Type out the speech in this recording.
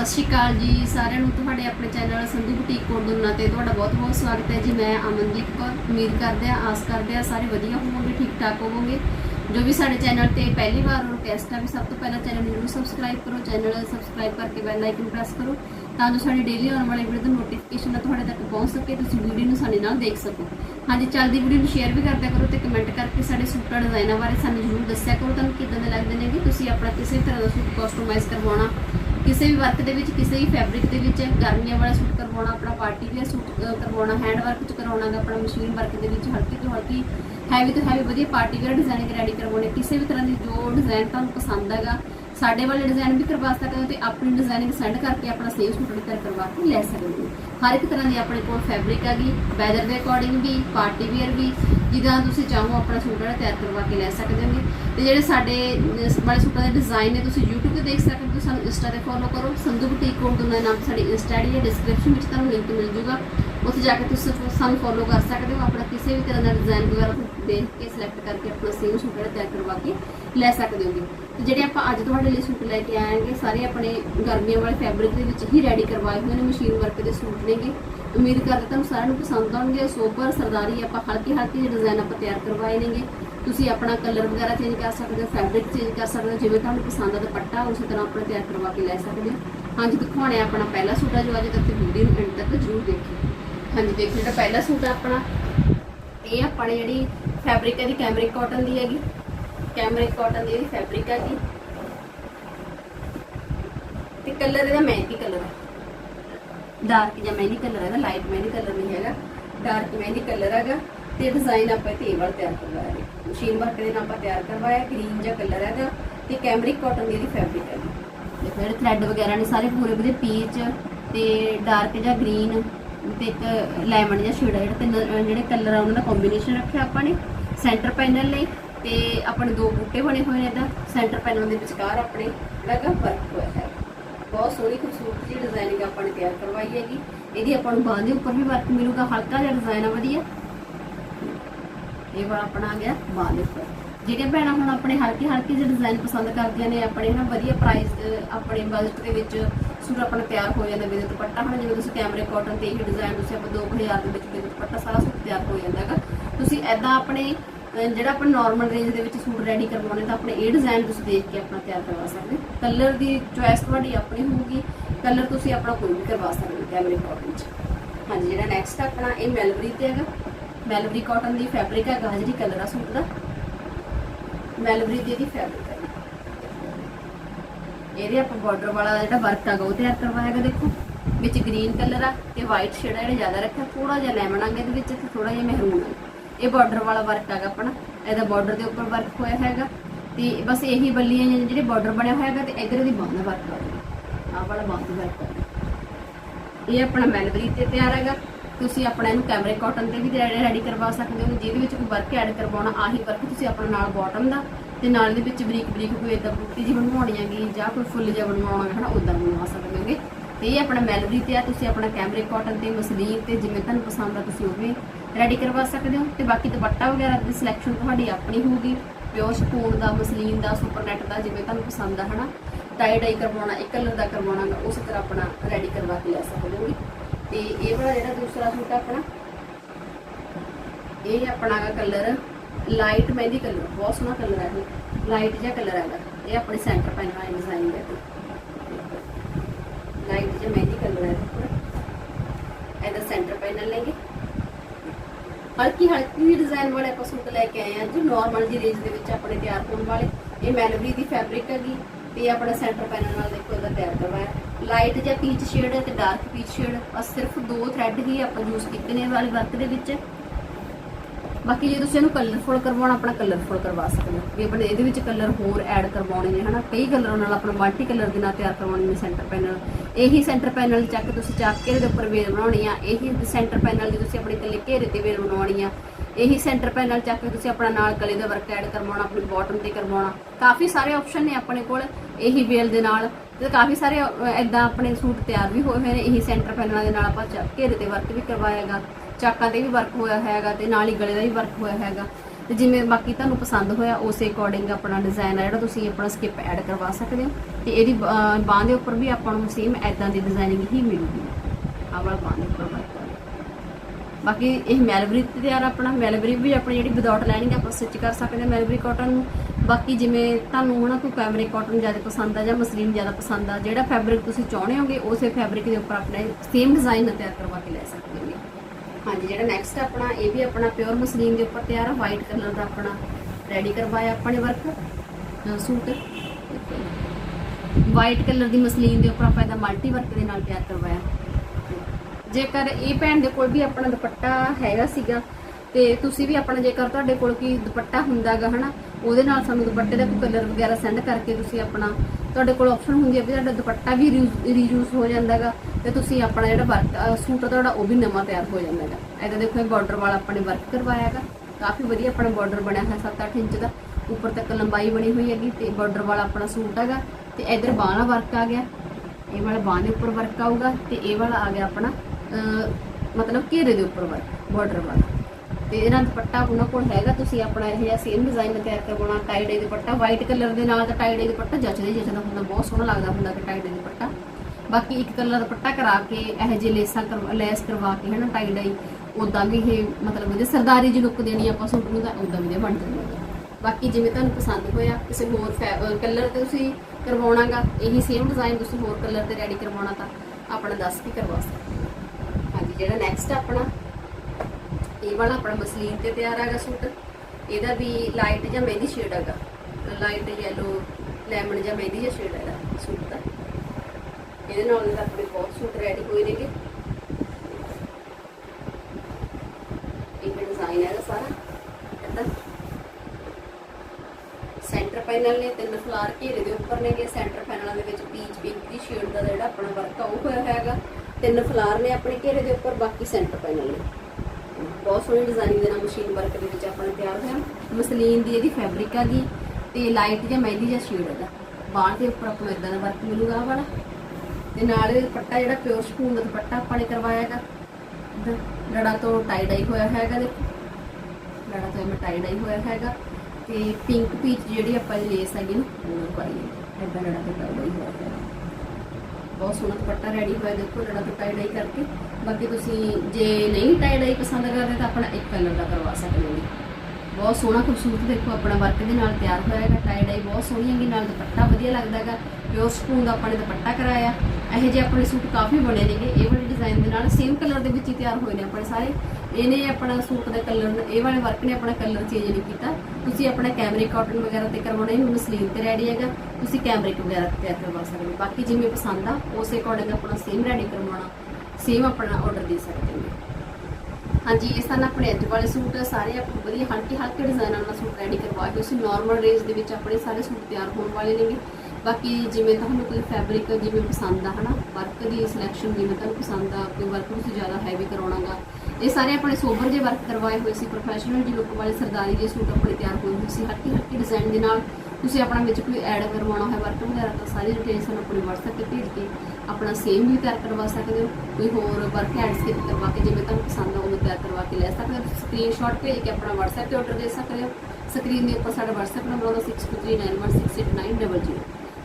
ਸਤਿ ਸ਼੍ਰੀ ਅਕਾਲ ਜੀ, ਸਾਰਿਆਂ ਨੂੰ ਤੁਹਾਡੇ ਆਪਣੇ ਚੈਨਲ ਸੰਧੂ ਬੁਟੀਕ ਕੋਡੂਨਾ ਤੇ ਤੁਹਾਡਾ ਬਹੁਤ-ਬਹੁਤ ਸਵਾਗਤ ਹੈ ਜੀ। ਮੈਂ ਅਮਨਦੀਪ ਕੌਰ, ਉਮੀਦ ਕਰਦੇ ਆ ਆਸ ਕਰਦੇ ਆ ਸਾਰੇ ਵਧੀਆ ਹੋਵੋਗੇ, ਠੀਕ ਠਾਕ ਹੋਵੋਗੇ। ਜੋ ਵੀ ਸਾਡੇ ਚੈਨਲ ਤੇ ਪਹਿਲੀ ਵਾਰ ਰਿਕਵੈਸਟ ਆ, ਵੀ ਸਭ ਤੋਂ ਪਹਿਲਾਂ ਚੈਨਲ ਨੂੰ ਸਬਸਕ੍ਰਾਈਬ ਕਰੋ, ਚੈਨਲ ਸਬਸਕ੍ਰਾਈਬ ਕਰਕੇ ਬੈਲ ਆਈਕਨ ਪ੍ਰੈਸ ਕਰੋ, ਤਾਂ ਜੋ ਸਾਡੀ ਡੇਲੀ ਆਉਣ ਵਾਲੀ ਵੀਡੀਓ ਦੀ ਨੋਟੀਫਿਕੇਸ਼ਨ ਤੁਹਾਡੇ ਤੱਕ ਪਹੁੰਚ ਸਕੇ, ਤੁਸੀਂ ਵੀਡੀਓ ਨੂੰ ਸਾਡੇ ਨਾਲ ਦੇਖ ਸਕੋ। ਹਾਂਜੀ, ਚੱਲਦੀ ਵੀਡੀਓ ਨੂੰ ਸ਼ੇਅਰ ਵੀ ਕਰਦਿਆ ਕਰੋ ਤੇ ਕਮੈਂਟ ਕਰਕੇ ਸਾਡੇ ਸੂਟਾਂ ਡਿਜ਼ਾਈਨਾਂ ਬਾਰੇ ਸਾਨੂੰ ਜ਼ਰੂਰ ਦੱਸਿਆ ਕਰੋ, ਤੁਹਾਨੂੰ ਕਿਦਾਂ ਦੇ ਲੱਗਦੇ ਨੇ ਕਿ ਤੁਸੀਂ ਆਪਣਾ ਕਿਸੇ ਤਰ੍ਹਾਂ ਦਾ ਸੂਟ ਕਸਟਮਾਈਜ਼ ਕਰਵਾਉਣਾ ਕਿਸੇ ਵੀ ਵਰਕ ਦੇ ਵਿੱਚ, ਕਿਸੇ ਵੀ ਫੈਬਰਿਕ ਦੇ ਵਿੱਚ ਗਰਮੀਆਂ ਵਾਲਾ ਸੂਟ ਕਰਵਾਉਣਾ, ਆਪਣਾ ਪਾਰਟੀ ਵੇਅਰ ਸੂਟ ਕਰਵਾਉਣਾ ਹੈਂਡ ਵਰਕ ਚ ਕਰਵਾਉਣਾ ਆਪਣਾ ਮਸ਼ੀਨ ਵਰਕ ਦੇ ਵਿੱਚ, ਹਲਕੀ ਤੋਂ ਹਲਕੀ ਹੈਵੀ ਤੋਂ ਹੈਵੀ ਵਧੀਆ ਪਾਰਟੀ ਵੇਅਰ ਡਿਜ਼ਾਈਨਿੰਗ ਰੈਡੀ ਕਰਵਾਉਣੇ। ਕਿਸੇ ਵੀ ਤਰ੍ਹਾਂ ਦੀ ਜੋ ਡਿਜ਼ਾਈਨ ਤੁਹਾਨੂੰ ਪਸੰਦ ਹੈਗਾ ਸਾਡੇ ਵਾਲੇ ਡਿਜ਼ਾਈਨ ਵੀ ਕਰਵਾ ਸਕਦੇ ਹੋ ਤੇ ਆਪਣੀ ਡਿਜ਼ਾਈਨਿੰਗ ਸੈਂਡ ਕਰਕੇ ਆਪਣਾ ਸੇਮ ਸੂਟ ਤਿਆਰ ਕਰਵਾ ਕੇ ਲੈ ਸਕਦੇ ਹੋ। ਹਰ ਇੱਕ ਤਰ੍ਹਾਂ ਦੀ ਆਪਣੇ ਕੋਲ ਫੈਬਰਿਕ ਹੈਗੀ ਵੈਦਰ ਦੇ ਅਕੋਰਡਿੰਗ ਵੀ ਪਾਰਟੀ ਵੇਅਰ ਵੀ, ਜਿੱਦਾਂ ਤੁਸੀਂ ਚਾਹੋ ਆਪਣਾ ਸੂਟ ਜਿਹੜਾ ਤਿਆਰ ਕਰਵਾ ਕੇ ਲੈ ਸਕਦੇ ਹੋ ਤੇ ਜਿਹੜੇ ਸਾਡੇ ਵਾਲੇ ਸੂਟਾਂ ਦੇ ਡਿਜ਼ਾਈਨ ਨੇ, ਤੁਸੀਂ YouTube ਤੇ ਦੇਖ ਸਕਦੇ ਹੋ ਸਾਨੂੰ ਇੰਸਟਾ ਤੇ ਫੋਲੋ ਕਰੋ। ਸੰਧੂ ਬੁਟੀਕ ਕੋਡ ਦਾ ਨਾਮ ਸਾਡੀ ਇੰਸਟਾ ਆਈਡੀ ਹੈ ਡਿਸਕ੍ਰਿਪਸ਼ਨ ਵਿੱਚ ਤੁਹਾਨੂੰ ਲਿੰਕ ਮਿਲ ਜੂਗਾ। ਉੱਥੇ ਜਾ ਕੇ ਤੁਸੀਂ ਸਾਨੂੰ ਫੋਲੋ ਕਰ ਸਕਦੇ ਹੋ, ਆਪਣਾ ਕਿਸੇ ਵੀ ਤਰ੍ਹਾਂ ਦਾ ਡਿਜ਼ਾਈਨ ਵਗੈਰਾ ਦੇਖ ਕੇ ਸਿਲੈਕਟ ਕਰਕੇ ਆਪਣਾ ਸੇਮ ਸੂਟ ਜਿਹੜਾ ਤਿਆਰ ਕਰਵਾ ਕੇ ਲੈ ਸਕਦੇ ਹੋਗੇ। ਤੇ ਜਿਹੜੇ ਆਪਾਂ ਅੱਜ ਤੁਹਾਡੇ ਲਈ ਸੂਟ ਲੈ ਕੇ ਆਏਗੇ ਸਾਰੇ ਆਪਣੇ ਗਰਮੀਆਂ ਵਾਲੇ ਫੈਬਰਿਕ ਦੇ ਵਿੱਚ ਹੀ ਰੈਡੀ ਕਰਵਾਏ ਹੋਏ ਨੇ ਮਸ਼ੀਨ ਵਰਕ ਦੇ ਸੂਟ ਨੇਗੇ। ਉਮੀਦ ਕਰਦੇ ਤੁਹਾਨੂੰ ਸਾਰਿਆਂ ਨੂੰ ਪਸੰਦ ਆਉਣਗੇ। ਸੋਬਰ ਸਰਦਾਰੀ ਆਪਾਂ ਹਲਕੀ ਹਲਕੇ ਜਿਹੇ ਡਿਜ਼ਾਈਨ ਆਪਾਂ ਤਿਆਰ ਕਰਵਾਏ ਨੇਗੇ। ਤੁਸੀਂ ਆਪਣਾ ਕਲਰ ਵਗੈਰਾ ਚੇਂਜ ਕਰ ਸਕਦੇ ਹੋ ਫੈਬਰਿਕ ਚੇਂਜ ਕਰ ਸਕਦੇ ਹੋ, ਜਿਵੇਂ ਤੁਹਾਨੂੰ ਪਸੰਦ ਆ ਦੁਪੱਟਾ, ਉਸੇ ਤਰ੍ਹਾਂ ਆਪਣਾ ਤਿਆਰ ਕਰਵਾ ਕੇ ਲੈ ਸਕਦੇ ਹੋ। ਹਾਂਜੀ, ਦਿਖਾਉਣੇ ਆ ਆਪਣਾ ਪਹਿਲਾ ਸੂਟ ਆ ਜੋ ਅੱਜ ਤੱਕ ਵੀਡੀਓ ਨੂੰ ਐਂਡ ਤੱਕ ਜ਼ਰੂਰ ਦੇਖਿਓ। ਹਾਂਜੀ, ਦੇਖੋ ਜਿਹੜਾ ਪਹਿਲਾ ਸੂਟ ਆ ਆਪਣਾ। ਇਹ ਆਪਾਂ ਨੇ ਜਿਹੜੀ ਫੈਬਰਿਕ ਹੈ ਦੀ ਕੈਮਰਿਕ ਕਾਟਨ ਦੀ ਹੈਗੀ। ਕੈਮਰਿਕ ਕਾਟਨ ਦੀ ਇਹਦੀ ਫੈਬਰਿਕ ਹੈਗੀ ਤੇ ਕਲਰ ਇਹਦਾ ਮਹਿੰਦੀ ਕਲਰ ਹੈ ਡਾਰਕ ਜਾਂ ਮਹਿੰਦੀ ਕਲਰ ਹੈਗਾ ਲਾਈਟ ਮਹਿੰਦੀ ਕਲਰ ਨਹੀਂ ਹੈਗਾ। ਡਾਰਕ ਮਹਿੰਦੀ ਕਲਰ ਹੈਗਾ ਤੇ ਡਿਜ਼ਾਈਨ ਆਪਾਂ ਤੇ ਵਾਲ ਤਿਆਰ ਕਰਵਾਇਆ ਹੈ। ਮਸ਼ੀਨ ਵਰਕ ਦੇ ਨਾਲ ਆਪਾਂ ਤਿਆਰ ਕਰਵਾਇਆ ਗ੍ਰੀਨ ਜਿਹਾ ਕਲਰ ਹੈਗਾ ਤੇ ਕੈਮਰਿਕ ਕਾਟਨ ਦੀ ਇਹਦੀ ਫੈਬਰਿਕ ਹੈਗੀ। ਦੇਖੋ ਜਿਹੜੇ ਥ੍ਰੈਡ ਵਗੈਰਾ ਨੇ ਸਾਰੇ ਪੂਰੇ ਪੂਰੇ ਪੀਚ ਤੇ ਡਾਰਕ ਜਾਂ ਗ੍ਰੀਨ ਤੇ ਇੱਕ ਲੈਮਨ ਜਿਹਾ ਸ਼ੇਡ ਜਿਹੜਾ ਤਿੰਨ ਜਿਹੜੇ ਕਲਰ ਆ, ਉਹਨਾਂ ਦਾ ਕੰਬੀਨੇਸ਼ਨ ਰੱਖਿਆ ਆਪਾਂ ਨੇ ਸੈਂਟਰ ਪੈਨਲ ਲਈ ਤੇ ਆਪਣੇ ਦੋ ਬੂਟੇ ਬਣੇ ਹੋਏ ਨੇ ਇਹਦਾ ਸੈਂਟਰ ਪੈਨਲ ਦੇ ਵਿਚਕਾਰ ਆਪਣੇ ਲਗਾ ਵਰਕ ਹੋਇਆ ਹੈ। ਬਹੁਤ ਸੋਹਣੀ ਖੂਬਸੂਰਤ ਜਿਹੀ ਡਿਜ਼ਾਈਨਿੰਗ ਆਪਾਂ ਨੇ ਤਿਆਰ ਕਰਵਾਈ ਹੈਗੀ। ਇਹਦੀ ਆਪਾਂ ਨੂੰ ਬਾਂਹ ਦੇ ਉੱਪਰ ਵੀ ਵਰਕ ਮਿਲੂਗਾ, ਹਲਕਾ ਜਿਹਾ ਡਿਜ਼ਾਈਨ ਆ, ਵਧੀਆ। ਇਹ ਵਾਲਾ ਆਪਣਾ ਆ ਗਿਆ ਬਾਂਹ ਦੇ ਉੱਪਰ। ਜਿਹੜੇ ਭੈਣਾਂ ਹੁਣ ਆਪਣੇ ਹਲਕੇ ਹਲਕੇ ਜਿਹੇ ਡਿਜ਼ਾਈਨ ਪਸੰਦ ਕਰਦੀਆਂ ਨੇ, ਆਪਣੇ ਹਨਾ ਵਧੀਆ ਪ੍ਰਾਈਸ ਆਪਣੇ ਬਜਟ ਦੇ ਵਿੱਚ ਸੂਟ ਆਪਣਾ ਤਿਆਰ ਹੋ ਜਾਂਦਾ ਬਿਨ ਦੁਪੱਟਾ ਹੁਣ ਜਿਵੇਂ ਤੁਸੀਂ ਕੈਮਰੇ ਕਾਟਨ ਤੇ ਇਹ ਡਿਜ਼ਾਈਨ ਤੁਸੀਂ ਆਪਾਂ 2000 ਦੇ ਵਿੱਚ ਬਿਨ ਦੁਪੱਟਾ ਸਾਰਾ ਸੂਟ ਤਿਆਰ ਹੋ ਜਾਂਦਾ ਹੈਗਾ। ਤੁਸੀਂ ਐਦਾਂ ਆਪਣੇ ਜਿਹੜਾ ਆਪਾਂ ਨਾਰਮਲ ਰੇਂਜ ਦੇ ਵਿੱਚ ਸੂਟ ਰੈਡੀ ਕਰਵਾਉਣੇ ਤਾਂ ਆਪਣੇ ਇਹ ਡਿਜ਼ਾਈਨ ਤੁਸੀਂ ਦੇਖ ਕੇ ਆਪਣਾ ਤਿਆਰ ਕਰਵਾ ਸਕਦੇ ਕਲਰ ਦੀ ਚੁਆਇਸ ਤੁਹਾਡੀ ਆਪਣੀ ਹੋਊਗੀ ਕਲਰ ਤੁਸੀਂ ਆਪਣਾ ਕੋਈ ਵੀ ਕਰਵਾ ਸਕਦੇ ਕੈਮਰੇ ਕਾਟਨ 'ਚ। ਹਾਂਜੀ, ਜਿਹੜਾ ਨੈਕਸਟ ਆਪਣਾ ਇਹ ਮੈਲਵਰੀ ਤੇ ਹੈਗਾ। ਮੈਲਬਰੀ ਕਾਟਨ ਦੀ ਫੈਬਰਿਕ ਹੈਗਾ, ਜਿਹੜੀ ਕਲਰ ਆ ਸੂਟ ਦਾ। ਮੈਲਬਰੀ ਦੀ ਇਹਦੀ ਫੈਬਰਿਕ ਹੈ। ਇਹਦੇ ਆਪਾਂ ਬਾਰਡਰ ਵਾਲਾ ਜਿਹੜਾ ਵਰਕ ਹੈਗਾ ਉਹ ਤਿਆਰ ਕਰਵਾਇਆ ਹੈਗਾ ਦੇਖੋ। ਵਿੱਚ ਗ੍ਰੀਨ ਕਲਰ ਆ ਤੇ ਵਾਈਟ ਸ਼ੇਡ ਆ ਜਿਹੜਾ ਜ਼ਿਆਦਾ ਰੱਖਿਆ। ਥੋੜਾ ਜਿਹਾ ਲੈਮਨ ਆਂਗੇ ਦੇ ਵਿੱਚ ਤੇ ਥੋੜਾ ਜਿਹਾ ਮਹਿਰੂਨ ਆ। ਇਹ ਬਾਰਡਰ ਵਾਲਾ ਵਰਕ ਹੈਗਾ ਆਪਣਾ। ਇਹਦਾ ਬਾਰਡਰ ਦੇ ਉੱਪਰ ਵਰਕ ਹੋਇਆ ਹੈਗਾ। ਤੇ ਬਸ ਇਹੀ ਬੱਲੀਆਂ ਜਿਹੜੇ ਬਾਰਡਰ ਬਣਿਆ ਹੋਇਆ ਹੈਗਾ ਤੇ ਇਧਰ ਦੀ ਬਾਂਹ ਦਾ ਵਰਕ ਆ। ਆਹ ਵਾਲਾ ਬਾਂਹ ਦਾ ਵਰਕ ਆ। ਇਹ ਆਪਣਾ ਮੈਲਬਰੀ ਤੇ ਤਿਆਰ ਹੈਗਾ। ਤੁਸੀਂ ਆਪਣਾ ਇਹਨੂੰ ਕੈਮਰੇ ਕਾਟਨ ਤੇ ਵੀ ਰੈਡੀ ਕਰਵਾ ਸਕਦੇ ਹੋ ਜਿਹਦੇ ਵਿੱਚ ਕੋਈ ਵਰਕ ਐਡ ਕਰਵਾਉਣਾ ਆਹੀ ਵਰਕ ਤੁਸੀਂ ਆਪਣਾ ਨਾਲ ਬਾਟਮ ਦਾ ਤੇ ਨਾਲ ਦੇ ਵਿੱਚ ਬਰੀਕ ਬਰੀਕ ਕੋਈ ਇਦਾਂ ਬੂਟੀ ਜੀ ਬਣਵਾਉਣੀ ਹੈਗੀ ਜਾਂ ਕੋਈ ਫੁੱਲ ਜਿਹਾ ਬਣਵਾਉਣਾ ਹੈ ਹਨਾ ਉਦਾਂ ਬਣਵਾ ਸਕਦੇ ਹੋਗੇ। ਤੇ ਇਹ ਆਪਣਾ ਮੈਲਬਰੀ ਤੇ ਆ ਤੁਸੀਂ ਆਪਣਾ ਕੈਮਰੇ ਕਾਟਨ ਤੇ ਮਸਲੀਨ ਤੇ ਜਿਵੇਂ ਤੁਹਾਨੂੰ ਪਸੰਦ ਆ ਤੁਸੀਂ ਉਹ ਵੀ ਰੈਡੀ ਕਰਵਾ ਸਕਦੇ ਹੋ। ਤੇ ਬਾਕੀ ਦੁਪੱਟਾ ਵਗੈਰਾ ਦੀ ਸਿਲੈਕਸ਼ਨ ਤੁਹਾਡੀ ਆਪਣੀ ਹੋਊਗੀ। ਪਿਓਰ ਸ਼ਪੂਨ ਦਾ ਮਸਲੀਨ ਦਾ ਸੁਪਰਨੈਟ ਦਾ ਜਿਵੇਂ ਤੁਹਾਨੂੰ ਪਸੰਦ ਆ ਹਨਾ ਟਾਈ ਡਾਈ ਕਰਵਾਉਣਾ ਇੱਕ ਕਲਰ ਦਾ ਕਰਵਾਉਣਾ ਗਾ, ਉਸੇ ਤਰ੍ਹਾਂ ਆਪਣਾ ਰੈਡੀ ਕਰਵਾ ਕੇ ਲੈ ਸਕਦੇ ਹੋਗੇ। ਤੇ ਇਹ ਵਾਲਾ ਜਿਹੜਾ ਦੂਸਰਾ ਸੂਟ ਆਪਣਾ, ਇਹ ਆਪਣਾ ਕਲਰ ਲਾਈਟ ਮਹਿੰਦੀ ਕਲਰ ਬਹੁਤ ਸੋਹਣਾ ਕਲਰ ਹੈ ਇਹ। ਲਾਈਟ ਜਿਹਾ ਕਲਰ ਹੈਗਾ ਇਹ ਆਪਣੇ ਸੈਂਟਰ ਪੈਨ ਵਾਲਾ ਡਿਜ਼ਾਈਨ ਹੈ ਲਾਈਟ ਜਿਹਾ ਮਹਿੰਦੀ ਕਲਰ ਹੈ ਇਹਦਾ ਸੈਂਟਰ ਪੈਨਲ ਲੈਗੇ ਹਲਕੀ ਹਲਕੀ ਡਿਜ਼ਾਈਨ ਵਾਲੇ ਆਪਾਂ ਸੂਟ ਲੈ ਕੇ ਆਏ ਆ, ਜੋ ਨਾਰਮਲ ਜੀ ਰੇਂਜ ਦੇ ਵਿੱਚ ਆਪਣੇ ਤਿਆਰ ਹੋਣ ਵਾਲੇ। ਇਹ ਮੈਲਬਰੀ ਦੀ ਫੈਬਰਿਕ ਹੈਗੀ। ਤੇ ਇਹ ਆਪਣਾ ਸੈਂਟਰ ਪੈਨਲ ਨਾਲ ਦੇਖੋ, ਇਹਦਾ ਤਿਆਰ ਕਰਵਾਇਆ। ਲਾਈਟ ਜਾਂ ਪੀਚ ਸ਼ੇਡ ਤੇ ਡਾਰਕ ਪੀਚ ਸ਼ੇਡ ਬਸ ਸਿਰਫ ਦੋ ਥ੍ਰੈਡ ਹੀ ਆਪਾਂ ਯੂਜ਼ ਕੀਤੇ ਨੇ ਇਹ ਵਾਲੇ ਵਰਕ ਦੇ ਵਿੱਚ। ਬਾਕੀ ਜੇ ਤੁਸੀਂ ਇਹਨੂੰ ਕਲਰਫੁਲ ਕਰਵਾਉਣਾ, ਆਪਣਾ ਕਲਰਫੁਲ ਕਰਵਾ ਸਕਦੇ ਹੋ। ਵੀ ਆਪਣੇ ਇਹਦੇ ਵਿੱਚ ਕਲਰ ਹੋਰ ਐਡ ਕਰਵਾਉਣੇ ਨੇ, ਹਨਾ, ਕਈ ਕਲਰਾਂ ਨਾਲ ਆਪਣਾ ਮਲਟੀ ਕਲਰ ਦੇ ਨਾਲ ਤਿਆਰ ਕਰਵਾਉਣੇ ਨੇ ਸੈਂਟਰ ਪੈਨਲ ਇਹੀ ਸੈਂਟਰ ਪੈਨਲ ਚੱਕ ਤੁਸੀਂ ਚੱਕ ਕੇ ਇਹਦੇ ਉੱਪਰ ਵੇਲ ਬਣਾਉਣੀ ਆ, ਇਹੀ ਸੈਂਟਰ ਪੈਨਲ ਜੇ ਤੁਸੀਂ ਆਪਣੇ ਇਕੱਲੇ ਘੇਰੇ ਤੇ ਵੇਲ ਬਣਾਉਣੀ ਆ ਇਹੀ ਸੈਂਟਰ ਪੈਨਲ ਚੱਕ ਕੇ ਤੁਸੀਂ ਆਪਣਾ ਨਾਲ ਗਲੇ ਦਾ ਵਰਕ ਐਡ ਕਰਵਾਉਣਾ, ਆਪਣੀ ਬਾਟਮ ਤੇ ਕਰਵਾਉਣਾ। ਕਾਫੀ ਸਾਰੇ ਆਪਸ਼ਨ ਨੇ ਆਪਣੇ ਕੋਲ, ਇਹੀ ਵੇਲ ਦੇ ਨਾਲ। ਤੇ ਕਾਫੀ ਸਾਰੇ ਐਦਾਂ ਆਪਣੇ ਸੂਟ ਤਿਆਰ ਵੀ ਹੋਏ ਹੋਏ ਨੇ, ਇਹੀ ਸੈਂਟਰ ਪੈਨਲਾਂ ਦੇ ਨਾਲ ਆਪਾਂ ਚੱਕ ਘੇਰੇ ਤੇ ਵਰਕ ਵੀ ਕਰਵਾਇਆਗਾ ਚਾਕਾਂ ਤੇ ਵੀ ਵਰਕ ਹੋਇਆ ਹੈਗਾ ਤੇ ਨਾਲ ਹੀ ਗਲੇ ਦਾ ਵੀ ਵਰਕ ਹੋਇਆ ਹੈਗਾ ਤੇ ਜਿਵੇਂ ਬਾਕੀ ਤੁਹਾਨੂੰ ਪਸੰਦ ਹੋਇਆ, ਉਸੇ ਅਕੋਰਡਿੰਗ ਆਪਣਾ ਡਿਜ਼ਾਈਨ ਆ ਜਿਹੜਾ ਤੁਸੀਂ ਆਪਣਾ ਸਕਿਪ ਐਡ ਕਰਵਾ ਸਕਦੇ ਹੋ। ਤੇ ਇਹਦੀ ਬਾਹ ਦੇ ਉੱਪਰ ਵੀ ਆਪਾਂ ਨੂੰ ਸੇਮ ਐਦਾਂ ਦੀ ਡਿਜ਼ਾਈਨਿੰਗ ਹੀ ਮਿਲੂਗੀ। ਆਹ ਵਾਲਾ ਬਾਹ ਦੇ ਉੱਪਰ ਵਰਕ ਬਾਕੀ ਇਹ ਮੈਲਬਰੀ ਤੇ ਤਿਆਰ ਆ ਆਪਣਾ, ਮੈਲਬਰੀ ਵੀ ਆਪਣੀ ਜਿਹੜੀ ਵਿਦਆਊਟ ਲਾਈਨਿੰਗ ਆਪਾਂ ਸਟਿਚ ਕਰ ਸਕਦੇ ਹਾਂ ਮੈਲਬਰੀ ਕਾਟਨ ਨੂੰ। ਬਾਕੀ ਜਿਵੇਂ ਤੁਹਾਨੂੰ ਹਨਾ ਕੋਈ ਕੈਮਰਿਕ ਕਾਟਨ ਜ਼ਿਆਦਾ ਪਸੰਦ ਆ ਜਾਂ ਮਸਲੀਨ ਜ਼ਿਆਦਾ ਪਸੰਦ ਆ, ਜਿਹੜਾ ਫੈਬਰਿਕ ਤੁਸੀਂ ਚਾਹੁੰਦੇ ਹੋਗੇ, ਉਸੇ ਫੈਬਰਿਕ ਦੇ ਉੱਪਰ ਆਪਣੇ ਸੇਮ ਡਿਜ਼ਾਈਨ ਤਿਆਰ ਕਰਵਾ ਕੇ ਲੈ ਸਕਦੇ ਹੋਗੇ। ਹਾਂਜੀ, ਜਿਹੜਾ ਨੈਕਸਟ ਆਪਣਾ, ਇਹ ਵੀ ਆਪਣਾ ਪਿਓਰ ਮਸਲੀਨ ਦੇ ਉੱਪਰ ਤਿਆਰ ਆ ਵਾਈਟ ਕਲਰ ਦਾ ਆਪਣਾ ਰੈਡੀ ਕਰਵਾਇਆ ਆਪਣੇ ਵਰਕ ਸੂਟ ਵਾਈਟ ਕਲਰ ਦੀ ਮਸਲੀਨ ਦੇ ਉੱਪਰ ਆਪਾਂ ਇਹਦਾ ਮਲਟੀ ਵਰਕ ਦੇ ਨਾਲ ਤਿਆਰ ਕਰਵਾਇਆ। ਜੇਕਰ ਇਹ ਭੈਣ ਦੇ ਕੋਲ ਵੀ ਆਪਣਾ ਦੁਪੱਟਾ ਹੈਗਾ ਸੀਗਾ, ਤੇ ਤੁਸੀਂ ਵੀ ਆਪਣਾ ਜੇਕਰ ਤੁਹਾਡੇ ਕੋਲ ਕੀ ਦੁਪੱਟਾ ਹੁੰਦਾਗਾ, ਹਨਾ, ਉਹਦੇ ਨਾਲ ਸਾਨੂੰ ਦੁਪੱਟੇ ਦਾ ਕੋਈ ਕਲਰ ਵਗੈਰਾ ਸੈਂਡ ਕਰਕੇ ਤੁਸੀਂ ਆਪਣਾ, ਤੁਹਾਡੇ ਕੋਲ ਆਪਸ਼ਨ ਹੁੰਦੀ ਹੈ ਵੀ ਤੁਹਾਡਾ ਦੁਪੱਟਾ ਵੀ ਰੀਯੂਜ਼ ਹੋ ਜਾਂਦਾਗਾ, ਤੇ ਤੁਸੀਂ ਆਪਣਾ ਜਿਹੜਾ ਵਰਕ ਸੂਟ ਆ ਤੁਹਾਡਾ ਉਹ ਵੀ ਨਵਾਂ ਤਿਆਰ ਹੋ ਜਾਂਦਾਗਾ। ਇਹਦਾ ਦੇਖੋ, ਇਹ ਬਾਰਡਰ ਵਾਲਾ ਆਪਾਂ ਨੇ ਵਰਕ ਕਰਵਾਇਆਗਾ। ਕਾਫੀ ਵਧੀਆ ਆਪਣਾ ਬਾਰਡਰ ਬਣਿਆ ਹੋਇਆ 7-8 ਇੰਚ ਦਾ। ਉੱਪਰ ਤੱਕ ਲੰਬਾਈ ਬਣੀ ਹੋਈ ਹੈਗੀ, ਤੇ ਬਾਰਡਰ ਵਾਲਾ ਆਪਣਾ ਸੂਟ ਹੈਗਾ, ਤੇ ਇਧਰ ਬਾਹਾਂ ਦਾ ਵਰਕ ਆ ਗਿਆ। ਇਹ ਵਾਲਾ ਬਾਹਾਂ ਦੇ ਉੱਪਰ ਵਰਕ ਆਊਗਾ, ਤੇ ਇਹ ਵਾਲਾ ਆ ਗਿਆ ਆਪਣਾ ਮਤਲਬ ਘੇਰੇ ਦੇ ਉੱਪਰ ਵਰਕ ਬਾਰਡਰ ਵਾਲਾ। ਤੇ ਇਹਨਾਂ ਦੁਪੱਟਾ ਉਹਨਾਂ ਕੋਲ ਹੈਗਾ, ਤੁਸੀਂ ਆਪਣਾ ਇਹ ਜਿਹਾ ਸੇਮ ਡਿਜ਼ਾਈਨ ਤਿਆਰ ਕਰਵਾਉਣਾ ਟਾਈ ਡੇ ਦੁਪੱਟਾ ਵਾਈਟ ਕਲਰ ਦੇ ਨਾਲ ਤਾਂ ਟਾਈ ਡੇ ਦੁਪੱਟਾ ਜੱਚਦਾ ਹੀ ਜੱਚਦਾ ਹੁੰਦਾ, ਬਹੁਤ ਸੋਹਣਾ ਲੱਗਦਾ ਹੁੰਦਾ ਕਿ ਟਾਈ ਡੇ ਦੁਪੱਟਾ ਬਾਕੀ ਇੱਕ ਕਲਰ ਦਾ ਦੁਪੱਟਾ ਕਰਾ ਕੇ, ਇਹ ਜਿਹੇ ਲੇਸਾਂ ਕਰਵਾ, ਲੈਸ ਕਰਵਾ ਕੇ ਹਨਾ ਟਾਈ ਡਾਈ ਉਦਾਂ ਵੀ ਇਹ ਮਤਲਬ ਇਹਦੇ ਸਰਦਾਰੀ ਜਿਹੀ ਲੁੱਕ ਦੇਣੀ ਆਪਾਂ ਸੂਟ ਨੂੰ ਤਾਂ ਉਦਾਂ ਵੀ ਇਹ ਬਣ ਜਾਂਦਾ ਹੈ। ਬਾਕੀ ਜਿਵੇਂ ਤੁਹਾਨੂੰ ਪਸੰਦ ਹੋਇਆ, ਕਿਸੇ ਹੋਰ ਕਲਰ ਤੇ ਤੁਸੀਂ ਕਰਵਾਉਣਾਗਾ, ਇਹੀ ਸੇਮ ਡਿਜ਼ਾਈਨ ਤੁਸੀਂ ਹੋਰ ਕਲਰ ਤੇ ਰੈਡੀ ਕਰਵਾਉਣਾ ਤਾਂ ਆਪਣਾ ਦੱਸ ਕੇ ਕਰਵਾ ਸਕਦੇ ਜਿਹੜਾ ਨੈਕਸਟ ਆਪਣਾ, ਇਹ ਵਾਲਾ ਆਪਣਾ ਮਸਲੀਨ ਤੇ ਤਿਆਰ ਹੈਗਾ ਸੂਟ। ਇਹਦਾ ਵੀ ਲਾਈਟ ਜਾਂ ਮਹਿੰਦੀ ਸ਼ੇਡ ਹੈਗਾ। ਲਾਈਟ ਯੈਲੋ ਲੈਮਨ ਜਾਂ ਮਹਿੰਦੀ ਜਾਂ ਸ਼ੇਡ ਹੈਗਾ ਸੂਟ ਦਾ। ਇਹਦੇ ਨਾਲ ਤਾਂ ਆਪਣੇ ਬਹੁਤ ਸੂਟ ਰੈਡੀ ਹੋਏ ਨੇਗੇ। ਇਹ ਡਿਜ਼ਾਈਨ ਹੈਗਾ ਸਾਰਾ। ਇਦਾਂ ਸੈਂਟਰ ਪੈਨਲ ਨੇ ਤਿੰਨ ਫਲਾਰ ਘੇਰੇ ਦੇ ਉੱਪਰ ਨੇਗੇ। ਸੈਂਟਰ ਪੈਨਲਾਂ ਦੇ ਵਿੱਚ ਪੀਚ ਪਿੰਕ ਦੀ ਸ਼ੇਡ ਦਾ ਜਿਹੜਾ ਆਪਣਾ ਵਰਕ ਆ ਉਹ ਹੋਇਆ ਹੈਗਾ। ਤਿੰਨ ਫਲਾਰ ਨੇ ਆਪਣੇ ਘੇਰੇ ਦੇ ਉੱਪਰ, ਬਾਕੀ ਸੈਂਟਰ ਪੈਨਲ ਨੇ। ਬਹੁਤ ਸੋਹਣੀ ਡਿਜ਼ਾਈਨਿੰਗ ਦੇ ਨਾਲ ਮਸ਼ੀਨ ਵਰਕ ਦੇ ਵਿੱਚ ਆਪਣਾ ਤਿਆਰ ਹੋਇਆ। ਮਸਲੀਨ ਦੀ ਇਹਦੀ ਫੈਬਰਿਕ ਆ ਗਈ ਤੇ ਲਾਈਟ ਜਾਂ ਮਹਿੰਦੀ ਜਾਂ ਸ਼ੇਡ ਹੈਗਾ ਬਾਹਰ ਦੇ ਉੱਪਰ ਆਪਾਂ ਨੂੰ ਇਦਾਂ ਦਾ ਵਰਕ ਮਿਲੂਗਾ ਆਹ ਵਾਲਾ। ਤੇ ਨਾਲ ਇਹ ਦੁਪੱਟਾ ਜਿਹੜਾ ਪਿਓਰ ਸਪੂਨ ਦਾ ਦੁਪੱਟਾ ਆਪਾਂ ਨੇ ਕਰਵਾਇਆ ਹੈਗਾ। ਲੜਾ ਤੋਂ ਟਾਈ ਡਾਈ ਹੋਇਆ ਹੈਗਾ, ਦੇਖੋ। ਲੜਾ ਤੋਂ ਮੈਂ ਟਾਈ ਡਾਈ ਹੋਇਆ ਹੈਗਾ। ਤੇ ਪਿੰਕ ਪੀਚ ਜਿਹੜੀ ਆਪਾਂ ਇਹ ਲੇਸ ਹੈਗੀ ਨਾ ਉਹ ਪਾਈ ਹੈ ਇਦਾਂ ਲੜਾ ਤੋਂ ਟਾਈ ਡਾਈ ਹੋਇਆ ਹੈਗਾ। ਬਹੁਤ ਸੋਹਣਾ ਦੁਪੱਟਾ ਰੈਡੀ ਹੋਇਆ, ਦੇਖੋ ਜਿਹੜਾ ਤੋਂ ਡਾਈ ਕਰਕੇ। ਬਾਕੀ ਤੁਸੀਂ ਜੇ ਨਹੀਂ ਟਾਈ ਡਾਈ ਪਸੰਦ ਕਰਦੇ ਤਾਂ ਆਪਣਾ ਇੱਕ ਕਲਰ ਦਾ ਕਰਵਾ ਸਕਦੇ ਹੋ। ਬਹੁਤ ਸੋਹਣਾ ਖੂਬਸੂਰਤ ਦੇਖੋ, ਆਪਣਾ ਵਰਕ ਦੇ ਨਾਲ ਤਿਆਰ ਹੋਇਆ ਹੈਗਾ ਟਾਈ ਡਾਈ ਬਹੁਤ ਸੋਹਣੀ ਹੈਗੀ, ਨਾਲ ਦੁਪੱਟਾ ਵਧੀਆ ਲੱਗਦਾ ਹੈਗਾ। ਪਿਓਰ ਸਪੂਨ ਦਾ ਆਪਾਂ ਨੇ ਦੁਪੱਟਾ ਕਰਾਇਆ। ਇਹੋ ਜਿਹੇ ਆਪਣੇ ਸੂਟ ਕਾਫੀ ਬਣੇ ਨੇਗੇ। ਇਹ ਵਾਲੇ ਡਿਜ਼ਾਈਨ ਦੇ ਨਾਲ ਸੇਮ ਕਲਰ ਦੇ ਵਿੱਚ ਹੀ ਤਿਆਰ ਹੋਏ ਨੇ ਆਪਣੇ ਸਾਰੇ। ਇਹਨੇ ਆਪਣਾ ਸੂਟ ਦਾ ਕਲਰ ਇਹ ਵਾਲੇ ਵਰਕ ਨੇ ਆਪਣਾ ਕਲਰ ਚੇਂਜ ਨਹੀਂ ਕੀਤਾ। ਤੁਸੀਂ ਆਪਣਾ ਕੈਮਰਿਕ ਕਾਟਨ ਵਗੈਰਾ ਤੇ ਕਰਵਾਉਣਾ ਇਹ ਮਸਲੀਨ ਤੇ ਰੈਡੀ ਹੈਗਾ। ਤੁਸੀਂ ਕੈਮਰਿਕ ਵਗੈਰਾ ਤੇ ਤਿਆਰ ਕਰਵਾ ਸਕਦੇ ਹੋ। ਬਾਕੀ ਜਿਵੇਂ ਪਸੰਦ ਆ, ਉਸੇ ਅਕੋਰਡਿੰਗ ਆਪਣਾ ਸੇਮ ਰੈਡੀ ਕਰਵਾਉਣਾ। ਸੇਮ ਆਪਣਾ ਆਰਡਰ ਦੇ ਸਕਦੇ ਹੋ। ਹਾਂਜੀ ਇਹ ਸਨ ਆਪਣੇ ਅੱਜ ਵਾਲੇ ਸੂਟ ਸਾਰੇ ਆਪਾਂ ਵਧੀਆ ਹਲਕੇ ਹਲਕੇ ਡਿਜ਼ਾਈਨਾਂ ਨਾਲ ਸੂਟ ਰੈਡੀ ਕਰਵਾ ਕੇ ਉਸ ਨਾਰਮਲ ਰੇਂਜ ਦੇ ਵਿੱਚ ਆਪਣੇ ਸਾਰੇ ਸੂਟ ਤਿਆਰ ਹੋਣ ਵਾਲੇ ਨੇਗੇ। ਬਾਕੀ ਜਿਵੇਂ ਤੁਹਾਨੂੰ ਕੋਈ ਫੈਬਰਿਕ ਜਿਵੇਂ ਪਸੰਦ ਆ, ਹਨਾ? ਵਰਕ ਦੀ ਸਿਲੈਕਸ਼ਨ ਜਿਵੇਂ ਤੁਹਾਨੂੰ ਪਸੰਦ ਆ, ਕੋਈ ਵਰਕ ਤੁਸੀਂ ਜ਼ਿਆਦਾ ਹੈਵੀ ਕਰਾਉਣਾਗਾ, ਇਹ ਸਾਰੇ ਆਪਣੇ ਸੋਬਰ ਜੇ ਵਰਕ ਕਰਵਾਏ ਹੋਏ ਸੀ ਪ੍ਰੋਫੈਸ਼ਨਲ ਜੀ ਲੁੱਕ ਵਾਲੇ ਸਰਦਾਰੀ ਦੇ ਸੂਟ ਆਪਣੇ ਤਿਆਰ ਹੋਏ ਹੋਏ ਸੀ ਹਲਕੀ ਹਲਕੀ ਡਿਜ਼ਾਈਨ ਦੇ ਨਾਲ ਤੁਸੀਂ ਆਪਣਾ ਵਿੱਚ ਕੋਈ ਐਡ ਕਰਵਾਉਣਾ ਹੈ ਵਰਕ ਵਗੈਰਾ, ਤਾਂ ਸਾਰੀ ਡਿਟੇਲ ਸਾਨੂੰ ਆਪਣੇ WhatsApp ਤੇ ਭੇਜ ਕੇ ਆਪਣਾ ਸੇਮ ਵੀ ਤਿਆਰ ਕਰਵਾ ਸਕਦੇ ਹੋ। ਕੋਈ ਹੋਰ ਵਰਕ ਐਡ ਸਕਿਪ ਕਰਵਾ ਕੇ ਜਿਵੇਂ ਤੁਹਾਨੂੰ ਪਸੰਦ ਆ ਉਹ ਤਿਆਰ ਕਰਵਾ ਕੇ ਲੈ ਸਕਦੇ ਹੋ। ਤੁਸੀਂ ਸਕਰੀਨਸ਼ਾਟ ਭੇਜ ਕੇ ਆਪਣਾ WhatsApp ਤੇ ਆਰਡਰ ਦੇ ਸਕਦੇ ਹੋ। ਸਕਰੀਨ ਦੇ ਉੱਪਰ ਸਾਡਾ WhatsApp ਨੰਬਰ ਆਉਂਦਾ 6239166900